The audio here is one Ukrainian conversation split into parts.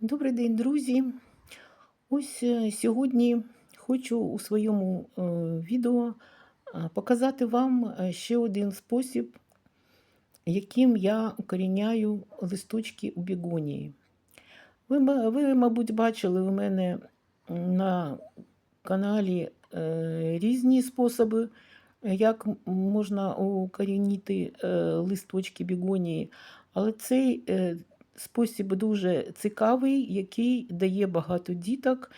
Добрий день, друзі. Ось е, сьогодні хочу у своєму е, відео е, показати вам ще один спосіб, яким я укоріняю листочки у бігонії. Ви, ви, мабуть, бачили у мене на каналі різні способи, як можна укорінити листочки бігонії, але цей спосіб дуже цікавий, який дає багато діток,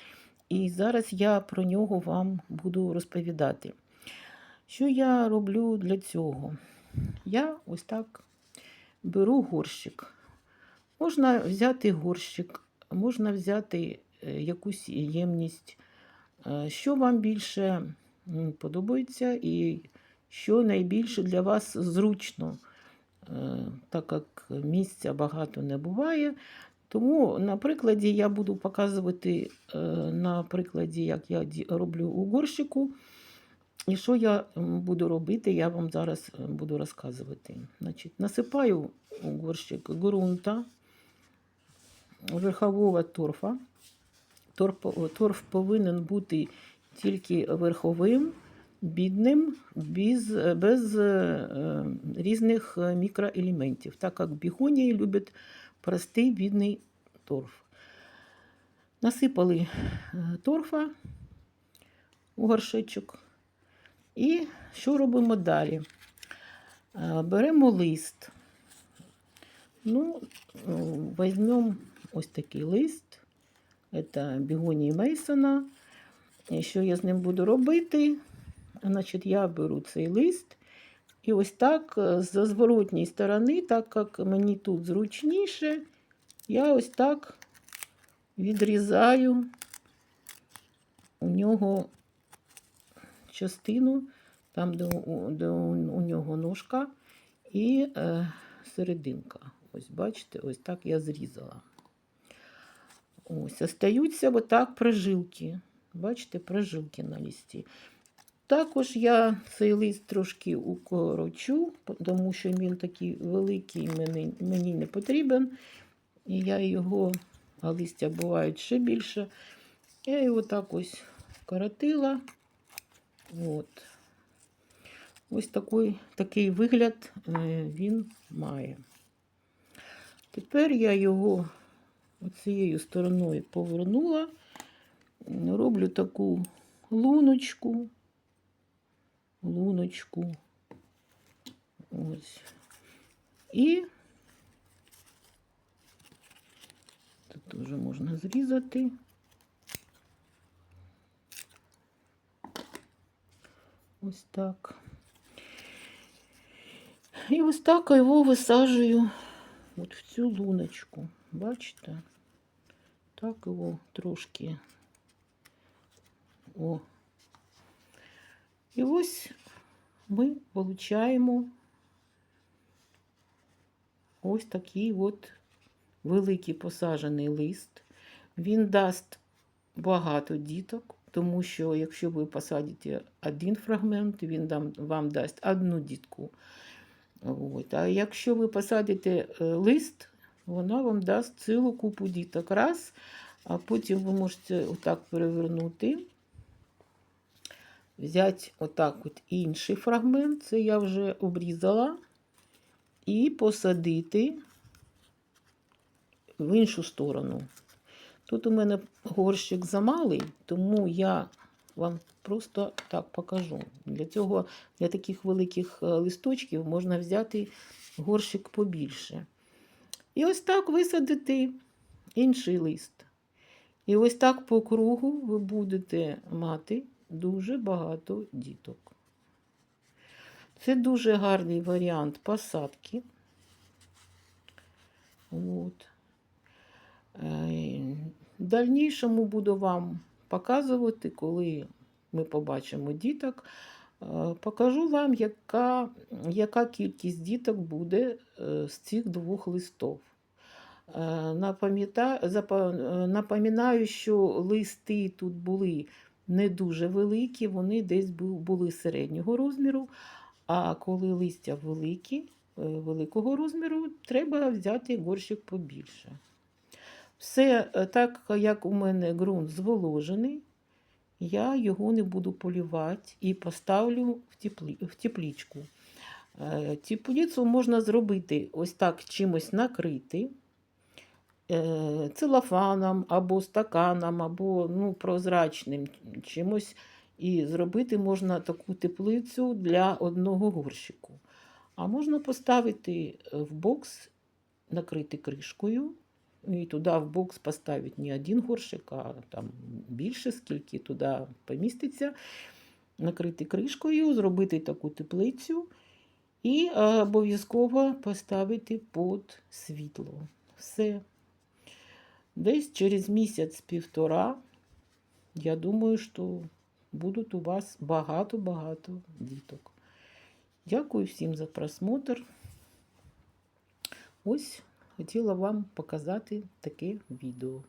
і зараз я про нього вам буду розповідати. Що я роблю для цього? Я ось так беру горщик. Можна взяти горщик, можна взяти е, якусь ємність, е, що вам більше подобається і що найбільше для вас зручно, так як місця багато не буває. Тому на прикладі я буду показувати е, на прикладі, як я роблю у горщику. І що я буду робити, я вам зараз е, буду розказувати. Значить, насипаю у горщик ґрунта, верхового торфа. Торф, торф повинен бути тільки верховим, бідним, без, без е, різних е, мікроелементів, так як бігонії люблять простий бідний торф. Насипали е, торфа у горшечок. І що робимо далі? Беремо лист. Ну, візьмемо ось такий лист. Це бігонії Мейсона. І що я з ним буду робити? Значить, я беру цей лист і ось так е, з зворотньої сторони, так як мені тут зручніше, я ось так відрізаю у нього частину, там, де у, де у, нього ножка, і е, серединка. Ось, бачите, ось так я зрізала. Ось, остаються отак прожилки. Бачите, прожилки на листі. Також я цей лист трошки укорочу, тому що він такий великий, мені, мені не потрібен. І я його, а листя бувають ще більше. Я його так ось вкоротила. От. Ось такий, такий вигляд е, він має. Тепер я його оцією стороною повернула, роблю таку луночку, луночку. Ось. І тут теж можна зрізати. Ось так. І ось так його висаджую от в цю луночку. Бачите? Так його трошки. О. І ось ми получаємо ось такий от великий посаджений лист. Він дасть багато діток, тому що якщо ви посадите один фрагмент, він вам дасть одну дітку. От. А якщо ви посадите е, лист, вона вам дасть цілу купу діток. Раз, а потім ви можете отак перевернути, взяти отак от інший фрагмент, це я вже обрізала, і посадити в іншу сторону. Тут у мене горщик замалий, тому я вам просто так покажу. Для цього, для таких великих е, листочків можна взяти горщик побільше. І ось так висадити інший лист. І ось так по кругу ви будете мати дуже багато діток. Це дуже гарний варіант посадки. От. Е, В дальнішому буду вам показувати, коли ми побачимо діток. е, Покажу вам, яка, яка кількість діток буде е, з цих двох листов. Напам'ята- запа- Напоминаю, що листи тут були не дуже великі, вони десь були середнього розміру. А коли листя великі, е, великого розміру, треба взяти горщик побільше. Все е, так, як у мене ґрунт зволожений, я його не буду полівати і поставлю в, теплі, в теплічку. Е, можна зробити ось так чимось накрити е, целофаном або стаканом, або ну, прозрачним чимось. І зробити можна таку теплицю для одного горщику. А можна поставити е, в бокс, накрити кришкою, і туди в бокс поставити не один горщик, а там більше, скільки туди поміститься, накрити кришкою, зробити таку теплицю і е, обов'язково поставити під світло. Все. Десь через місяць-півтора, я думаю, що будуть у вас багато-багато діток. Дякую всім за просмотр. Ось хотіла вам показати таке відео.